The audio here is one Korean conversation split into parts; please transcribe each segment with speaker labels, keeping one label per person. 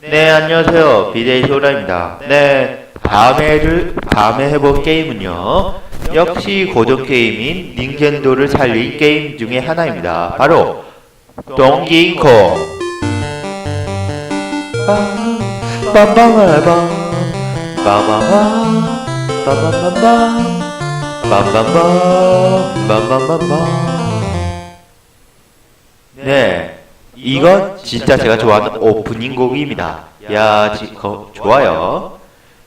Speaker 1: 네, 안녕하세요. BJ 쇼라입니다. 네, 다음에 해줄, 다음에 해볼 게임은요. 역시 고전 게임인 닌텐도를 살린 게임 중에 하나입니다. 바로, 동기콩. 빰빰빰빰빰 빠바바 빠바바바 빰빰빰 빰빰빰빰 네, 이건 진짜 제가 좋아하는 오프닝 곡입니다. 야, 지, 거, 좋아요.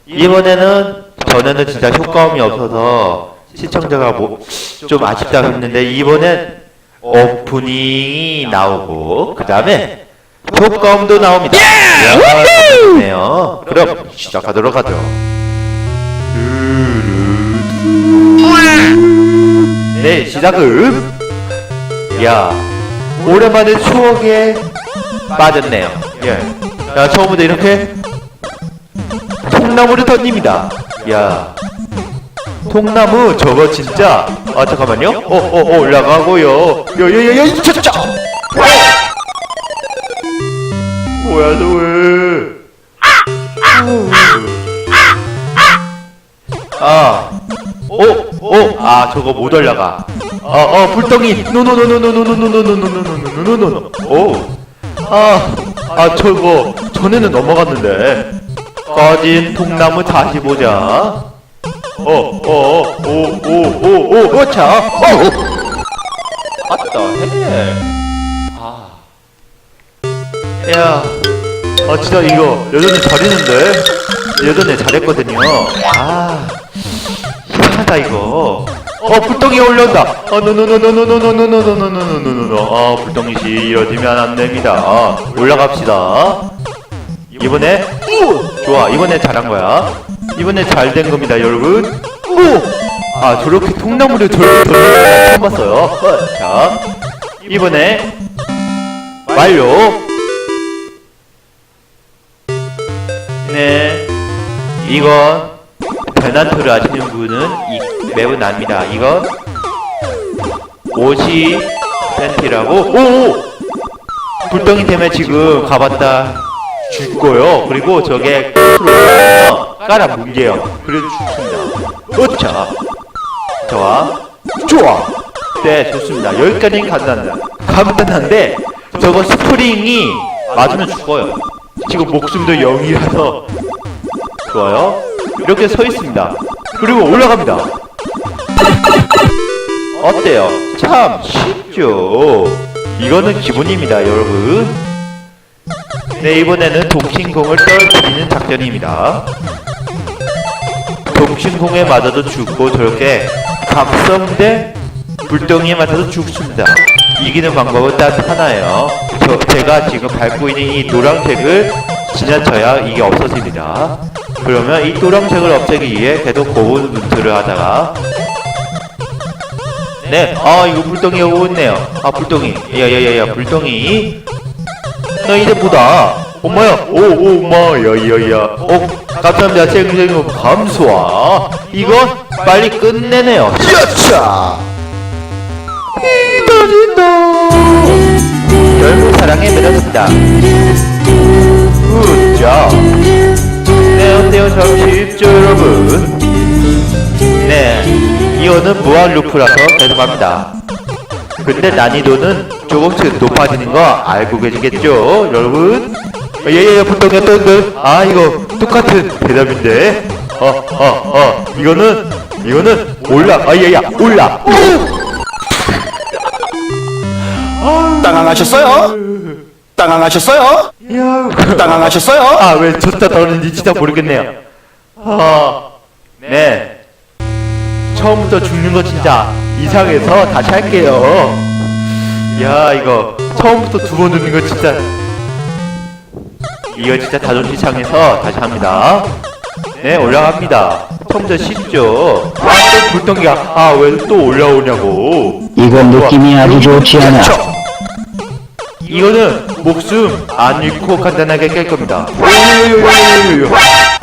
Speaker 1: 이번에는 전에는 진짜 효과음이 없어서 시청자가 뭐, 좀 아쉽다고 했는데 이번엔 오프닝이 나오고 그 다음에 효과음도 나옵니다. 야, 좋네요. 그럼 시작하도록 하죠. 네, 시작은 야, 오랜만에 추억에 빠졌네요. 예. 야, 처음부터 이렇게 통나무를 던집니다. 야. 통나무 저거 진짜 아 잠깐만요. 어어 어, 올라가고요. 야야야야 이차차. 뭐야 너 왜? 아. 어, 어, 아, 저거 못 올라가. 어, 어, 불덩이. 노노노노노노노노노노노노노노노노노. 오. 아, 아, 저거 전에는 넘어갔는데. 꺼진 통나무 다시 보자. 어, 어, 어, 오, 오, 오, 오, 어차. 어. 아따, 해. 아. 야. 아, 진짜 이거 여전히 잘했는데. 여전히 잘했거든요. 아. 이상하다 이거. 어 불덩이 올려온다. 어 노노노노노노노노노노노노노노. 어 불덩이 씨 이러지면 안 됩니다. 어, 올라갑시다. 이번에 오 좋아 이번에 잘한 거야. 이번에 잘 된 겁니다 여러분. 오. 아 저렇게 통나무를 저렇게 처음 봤어요. 어, 자 이번에 완료. 네 이건 베난토를 아시는 분은 이 맵은 압니다. 이건 오시 팬티라고 오오 불덩이 때문에 지금 가봤다 죽고요. 그리고 저게 어, 깔아 뭉개요. 그래도 죽습니다. 어차 좋아 좋아 네 좋습니다. 여기까지는 간단하다. 간단한데 저거 스프링이 맞으면 죽어요. 지금 목숨도 0이라서 좋아요. 이렇게 서 있습니다. 그리고 올라갑니다. 어때요? 참 쉽죠? 이거는 기본입니다, 여러분. 네, 이번에는 동신공을 떨어뜨리는 작전입니다. 동신공에 맞아도 죽고 저렇게 각성대 불덩이에 맞아도 죽습니다. 이기는 방법은 딱 하나예요. 저, 제가 지금 밟고 있는 이 노란색을 지나쳐야 이게 없어집니다. 그러면 이 노란색을 없애기 위해 계속 고운 문트를 하다가 네, 아 이거 불덩이가 오네요. 아 불덩이, 야야야야 불덩이. 너 이제 보다. 엄마야, 오 오마, 야야야. 어, 감사합니다. 생생님 감수아. 이거 빨리 끝내네요. 야차. 이더진다. 결국 사랑에 매달렸습니다. 굿자. 참 쉽죠, 여러분? 네, 이거는 무한 루프라서 계속 합니다. 근데 난이도는 조금씩 높아지는 거 알고 계시겠죠, 여러분? 예예예, 불덩이 뜬들. 아, 이거 똑같은 대답인데. 어, 어, 어, 이거는, 이거는 올라, 아, 예, 야, 올라.
Speaker 2: 당황하셨어요? 당황하셨어요?
Speaker 1: 야,
Speaker 2: 당황하셨어요?
Speaker 1: 아, 왜 졌다 떠는지 진짜 모르겠네요. 아, 네. 처음부터 죽는 거 진짜 이상해서 다시 할게요. 야, 이거 처음부터 두 번 죽는 거 진짜. 이거 진짜 자존심 상해서 다시 합니다. 네, 올라갑니다. 처음부터 쉽죠? 아, 또 불덩이가, 아, 왜 또 올라오냐고.
Speaker 3: 이건 느낌이 아주 좋지 않아.
Speaker 1: 이거는 목숨 안 잃고 간단하게 깰 겁니다.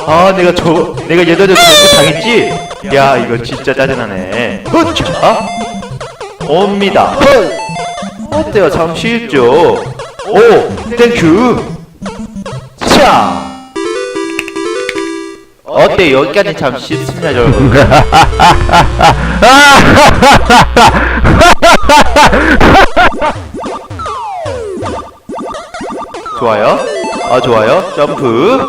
Speaker 1: 아 내가 저 내가 예전에 저거 당했지? 야 이거 진짜 짜증나네. 자 옵니다. 어때요? 잠시 있죠. 오 땡큐. 자. 어때 여기까지 참 쉽습니다 여러분 좋아요. 점프.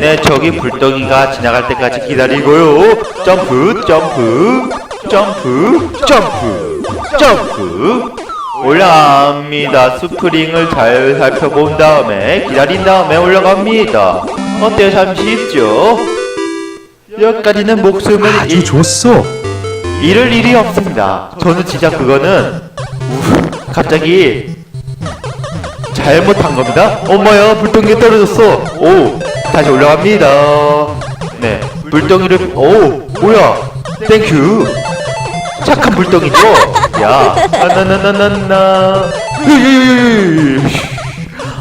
Speaker 1: 네 저기 불덩이가 지나갈 때까지 기다리고요. 점프 점프 점프 점프 점프. 올라갑니다. 스프링을 잘 살펴본 다음에 기다린 다음에 올라갑니다. 어때요? 잠시 쉽죠? 여기까지는 목숨을
Speaker 4: 아주 줬어.
Speaker 1: 잃을 일이 없습니다. 저는 진짜 그거는 갑자기 잘못한 겁니다. 엄마야, 불덩이 떨어졌어. 오 다시 올라갑니다. 네 불덩이를 오 뭐야 땡큐 착한 불덩이죠. 야 나나나나나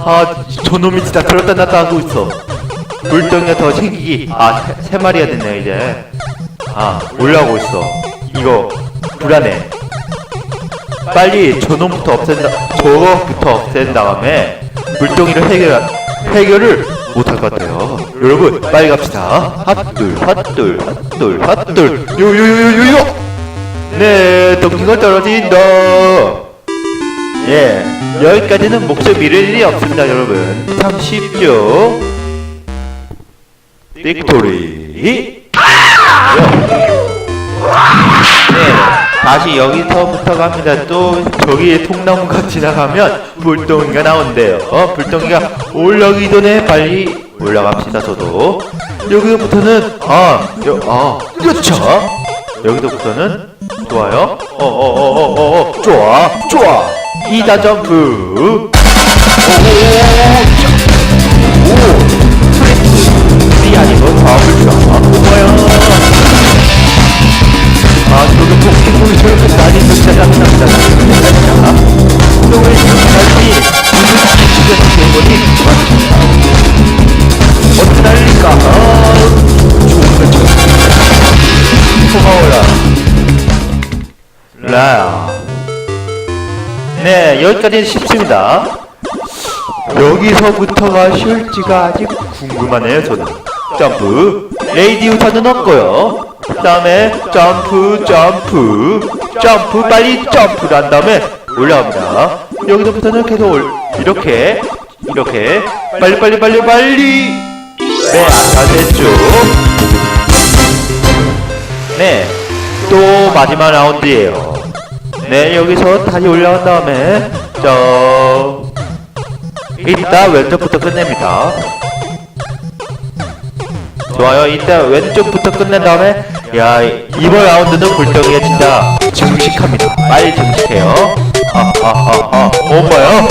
Speaker 1: 아 저놈이 진짜 들었다 놨다 하고 있어. 불덩이가 더 생기기 아세 마리야 됐네 이제 아 올라오고 있어 이거 불안해 빨리 저놈부터 없앤다 저거부터 없앤 다음에 물동이를 해결 해결을 못할 것 같아요. 여러분 빨리 갑시다. 핫둘 핫둘 핫둘 핫둘 요요요요요. 네 동기가 떨어진다. 예 여기까지는 목숨 잃을 일이 없습니다 여러분. 30조 빅토리. 아! 다시 여기서부터 갑니다. 또 저기에 통나무가 지나가면 불덩이가 나온대요. 어, 불덩이가 올라오기 전에 빨리 올라갑시다. 저도 여기부터는 아, 여, 아, 그렇죠. 여기서부터는 좋아요. 어, 어, 어, 어, 어, 어, 좋아, 좋아. 이다 점프. 오, 오, 오, 프레스. 이 아니고 점프. 좋아, 고마요. 네 여기까지는 쉽습니다. 여기서부터가 쉬울지가 아직 궁금하네요 저는. 점프. 레이디 우타는 없고요. 다음에 점프 점프. 점프 빨리 점프를 한 다음에 올라옵니다. 여기서부터는 계속 올, 이렇게 이렇게. 빨리 빨리 빨리 빨리. 네다 됐죠? 네또 마지막 라운드예요. 네 여기서 다시 올라간 다음에 점. 이따 왼쪽부터 끝냅니다. 좋아요 일단 왼쪽부터 끝낸 다음에 야 이번 라운드는 불덩이가 진짜 증식합니다 빨리 증식해요 하하하하 오빠요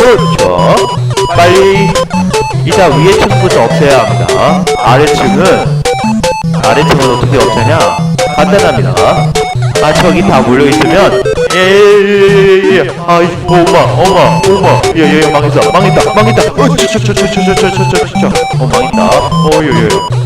Speaker 1: 빨리 일단 위에 층부터 없애야 합니다 아래층은 아래층은 어떻게 없애냐 간단합니다 아 저기 다 몰려있으면 예예예예 아이 엄마 엄마 엄마 예예 망했어 망했다 망했다 어저저저저저저저저어 망했다 어예예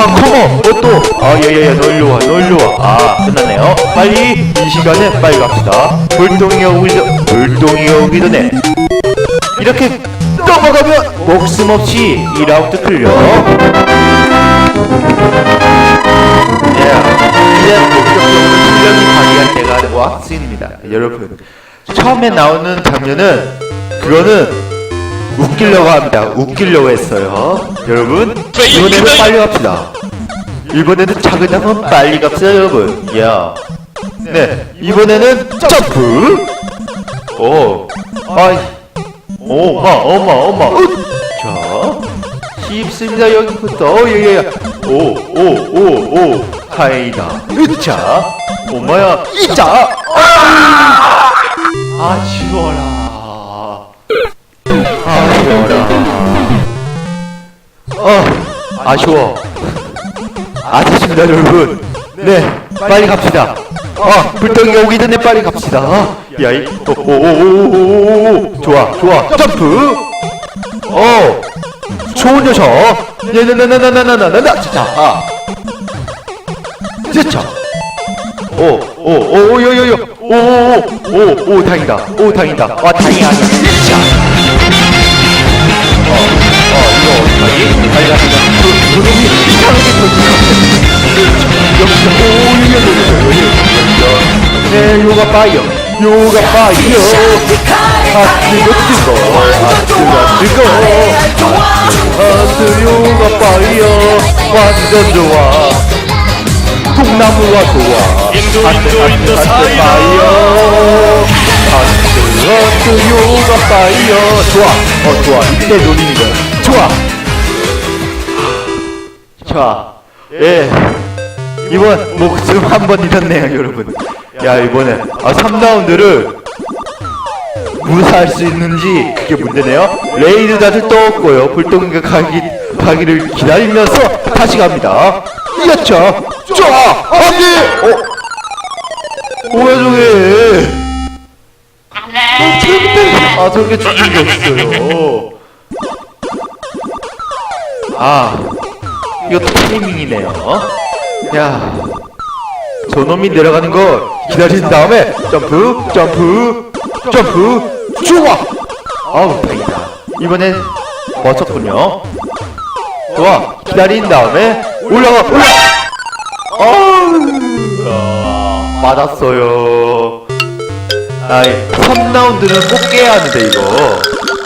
Speaker 1: 아 컴온 어또. 아 예예예. 놀러와 놀러와. 아 끝났네요. 빨리 이 시간에 빨리 갑시다. 불똥이 오기 전 불똥이 오기 전에 이렇게 넘어가면 목숨 없이 2라운드 끌려. 예, 이제 본격적으로 실력이 발휘할 때가 왔습니다. 여러분 처음에 나오는 장면은 그거는 웃기려고 합니다. 웃기려고 했어요. 여러분 이번에는 빨리 갑시다. 이번에는 작은 한번 빨리 갑시다 여러분. 야. 네 이번에는 점프. 오. 아이. 오마 오마 오마. 어? 자 쉽습니다 여기부터. 어, 예예예. 오오오오. 하이다. 으차. 오마야 이자 아! 아 싫어 아쉬워. 아쉽습니다, 여러분. 네, 빨리 갑시다. 어, 불덩이 오기 전에 빨리 갑시다. 야이, 오오오오오오. 좋아, 좋아. 점프. 어, 좋은 녀석. 예나나나나나나나나. 자, 아. 진짜. 오, 오, 오, 오, 요, 요, 요. 오, 오, 오, 오, 다행이다. 오, 다행이다. 와, 다행이 아니야. 진짜. 올라가서 무릎이 이상하게 터지고 여기서 올려놓으세요. 네 요가 파이어 요가 파이어 하트 같은 거 하트 같은 거 하트 요가 파이어 완전 좋아. 통나무와 좋아. 하트 하트 하트 파이어 하트 하트 요가 파이어 좋아. 어 좋아. 이때 노리는 거야 좋아. 자, 예. 이번 목숨 한 번 잃었네요, 여러분. 야, 이번에 아 3라운드를 무사할 수 있는지 그게 문제네요. 레이드 다들 떴고요. 불똥이가 가기 가기를 기다리면서 다시 갑니다. 이겼죠. 좋아. 안돼. 어. 뭐야 저게? 아, 저기 아 저게 죽이겠어요. 아. 이것도 타이밍이네요. 야, 저놈이 내려가는 거 기다린 다음에 점프, 점프, 점프, 좋아. 아우 다행이다. 이번엔 멋졌군요. 좋아, 기다린 다음에 올라가, 올라. 아우, 맞았어요. 아이, 3라운드는 꼭 깨야 하는데 이거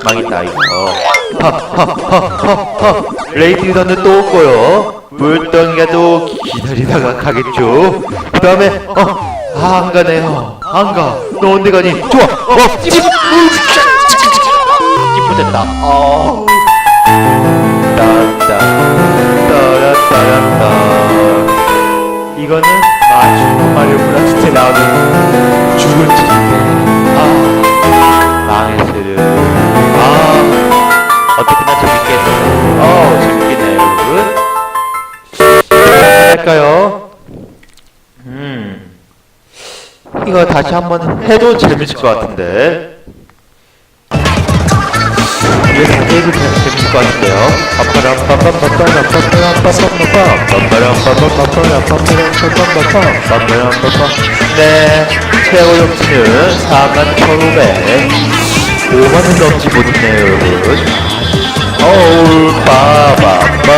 Speaker 1: 망했다 이거. 레이디 유단은 또 올 거요. 물덩이가 또 기다리다가 가겠죠. 그 다음에 어안 가네요. 안 가. 너 언제 가니? 좋아. 어 찝! 찝부됐다. 어. 따따 따라따라따. 이거는 마주 마리오 브라스트에 나오는 죽을 짓인데 어, 재밌겠네요, 여러분. 할까요? 음. 이거 다시 한번 해도 재밌을 것 같은데. 이게 되게 재밌을 것 같은데요. 네, 최고 욕지는 4만 1,500. 5만원 넘지 못했네요, 여러분. 어우 빠바빠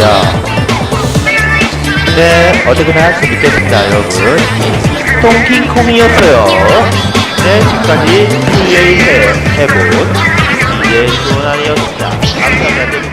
Speaker 1: 야 네, 어쨌거나 재밌겠습니다, 여러분. 똥킹콩이었어요. 네, 지금까지 플레이 해본 이제 조난이었습니다. 감사합니다.